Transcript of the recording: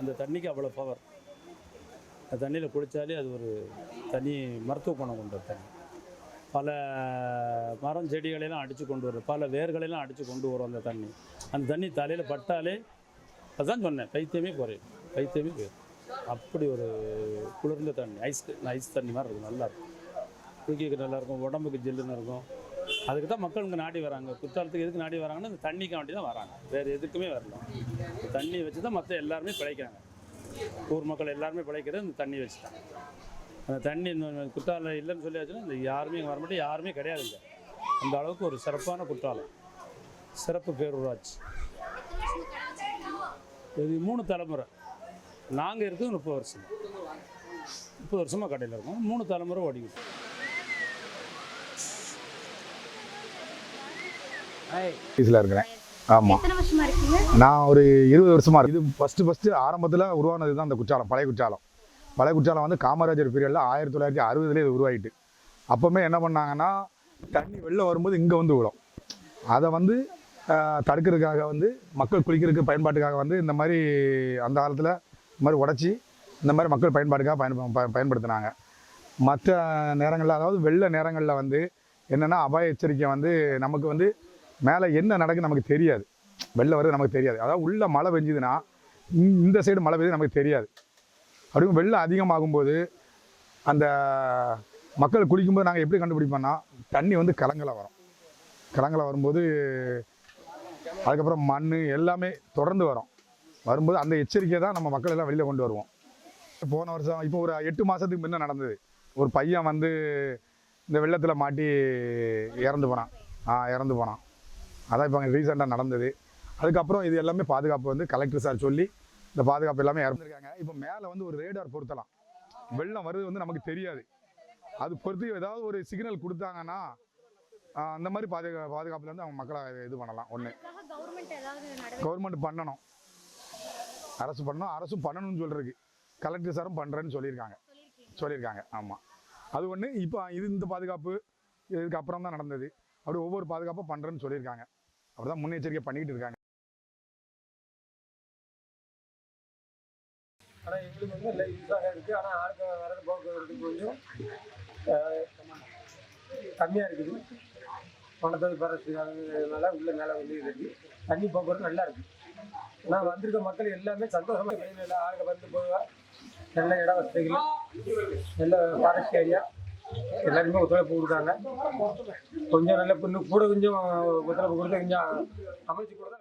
அந்த தண்ணிக்கு அவ்வளோ பவர் அந்த தண்ணியில் குளித்தாலே அது ஒரு தனி மருத்துவ குணம் கொண்ட தண்ணி. பல மரம் செடிகளெல்லாம் அடித்து கொண்டு வரும். பல வேர்களெல்லாம் அடித்து கொண்டு வரும் அந்த தண்ணி. அந்த தண்ணி தலையில் பட்டாலே அதுதான் சொன்னேன் பைத்தியமே குறையும் பைத்தியமே போயிடும் அப்படி ஒரு குளிர்ந்த தண்ணி ஐஸ் ஐஸ் தண்ணி மாதிரி இருக்கும் நல்லா இருக்கும். நல்லாயிருக்கும் நல்லா இருக்கும் உடம்புக்கு ஜில்லுன்னு இருக்கும். அதுக்கு தான் மக்கள் இங்கே நாடி வராங்க. குற்றாலத்துக்கு எதுக்கு நாடி வராங்கன்னா இந்த தண்ணிக்கு வேண்டி தான் வராங்க. வேறு எதுக்குமே வரல. தண்ணி தண்ணியை வச்சு தான் மற்ற எல்லாருமே பிழைக்கிறாங்க. ஊர் மக்கள் எல்லாருமே பிழைக்கிறது இந்த தண்ணி வச்சு தான் அந்த தண்ணி இந்த குற்றாலம் இல்லைன்னு சொல்லியாச்சுன்னா இந்த யாருமே இங்கே வரமாட்டே யாருமே கிடையாதுங்க. அந்த அளவுக்கு ஒரு சிறப்பான குற்றாலம். சிறப்பு பேரூராட்சி. இது மூணு தலைமுறை. நாங்கள் இருக்கிறது முப்பது வருஷம். முப்பது வருஷமாக கடையில் இருக்கோம். மூணு தலைமுறை ஓடிக்கிட்டு. வயசில் இருக்கிறேன். ஆமாம் நான் ஒரு இருபது வருஷமா இருக்கு. இது ஃபஸ்ட்டு ஃபஸ்ட்டு ஆரம்பத்தில் உருவானது தான் இந்த குற்றாலம் பழைய குற்றாலம். பழைய குற்றாலம் வந்து காமராஜர் பீரியடில் ஆயிரத்தி தொள்ளாயிரத்தி அறுபதுலேயே இது உருவாயிட்டு. அப்போவுமே என்ன பண்ணாங்கன்னா தண்ணி வெளில வரும்போது இங்கே வந்து விடும் அதை வந்து தடுக்கிறதுக்காக வந்து மக்கள் குளிக்கிறதுக்கு பயன்பாட்டுக்காக வந்து இந்த மாதிரி அந்த காலத்தில் இந்த மாதிரி உடச்சி இந்த மாதிரி மக்கள் பயன்பாட்டுக்காக பயன் ப- பயன்படுத்தினாங்க. மற்ற நேரங்களில் அதாவது வெள்ள நேரங்களில் வந்து என்னென்னா அபாய எச்சரிக்கை வந்து நமக்கு வந்து மேலே என்ன நடக்குன்னு நமக்கு தெரியாது. வெளில வருது நமக்கு தெரியாது. அதாவது உள்ளே மழை பெஞ்சுதுன்னா இந்த- இந்த சைடு மழை பெய்யுது நமக்கு தெரியாது. அப்படியும் வெள்ளம் அதிகமாகும்போது அந்த மக்கள் குளிக்கும்போது நாங்கள் எப்படி கண்டுபிடிப்போம்னா தண்ணி வந்து கலங்கலை வரும். கலங்கலை வரும்போது அதுக்கப்புறம் மண் எல்லாமே தொடர்ந்து வரும். வரும்போது அந்த எச்சரிக்கை தான் நம்ம மக்கள் எல்லாம் வெளியில் கொண்டு வருவோம். போன வருஷம் இப்போ ஒரு எட்டு மாதத்துக்கு முன்ன நடந்தது. ஒரு பையன் வந்து இந்த வெள்ளத்தில் மாட்டி இறந்து போனான். ஆ இறந்து போனான். அதான் இப்போ அங்கே ரீசெண்டாக நடந்தது. அதுக்கப்புறம் இது எல்லாமே பாதுகாப்பு வந்து கலெக்டர் சார் சொல்லி இந்த பாதுகாப்பு எல்லாமே இறந்துருக்காங்க. இப்போ மேலே வந்து ஒரு ரேடார் பொருத்தலாம். வெள்ளம் வருது வந்து நமக்கு தெரியாது. அது பொறுத்து ஏதாவது ஒரு சிக்னல் கொடுத்தாங்கன்னா அந்த மாதிரி பாதுகா பாதுகாப்புல இருந்து அவங்க மக்களை இது பண்ணலாம் ஒன்று கவர்மெண்ட் பண்ணணும். அரசு பண்ணணும் அரசும் பண்ணணும்னு சொல்றதுக்கு. கலெக்டர் சாரும் பண்ணுறேன்னு சொல்லியிருக்காங்க. சொல்லியிருக்கீங்க. ஆமாம் அது ஒன்று இப்போ இது இந்த பாதுகாப்பு இதுக்கு அப்புறம் தான் நடந்தது. அப்படி ஒவ்வொரு பாதுகாப்பும் பண்ணுறேன்னு சொல்லியிருக்காங்க. அப்படி தான் முன்னெச்சரிக்கை பண்ணிக்கிட்டு இருக்காங்க. ஆனால் எங்களுக்கு வந்து இல்லை யூஸாக இருக்குது ஆனால் ஆளுக்கு வரது போக்குவரத்து கொஞ்சம் கம்மியாக இருக்குது. பணத்தொகை பரசுனால உள்ள மேலே வந்து இருக்குது தண்ணி போக்குவரத்து நல்லா இருக்குது ஆனால் வந்திருக்க மக்கள் எல்லாமே சந்தோஷமாக மெயின் ஆளுங்க வந்து போக நல்ல இட வசதிகள் நல்ல ஃபாரஸ்ட் ஏரியா எல்லாருமே ஒத்துழைப்பு கொடுத்தாங்க கொஞ்சம் நல்ல இன்னும் கூட கொஞ்சம் ஒத்துழைப்பு கொடுத்து கொஞ்சம் அமைச்சு கொடுத்தா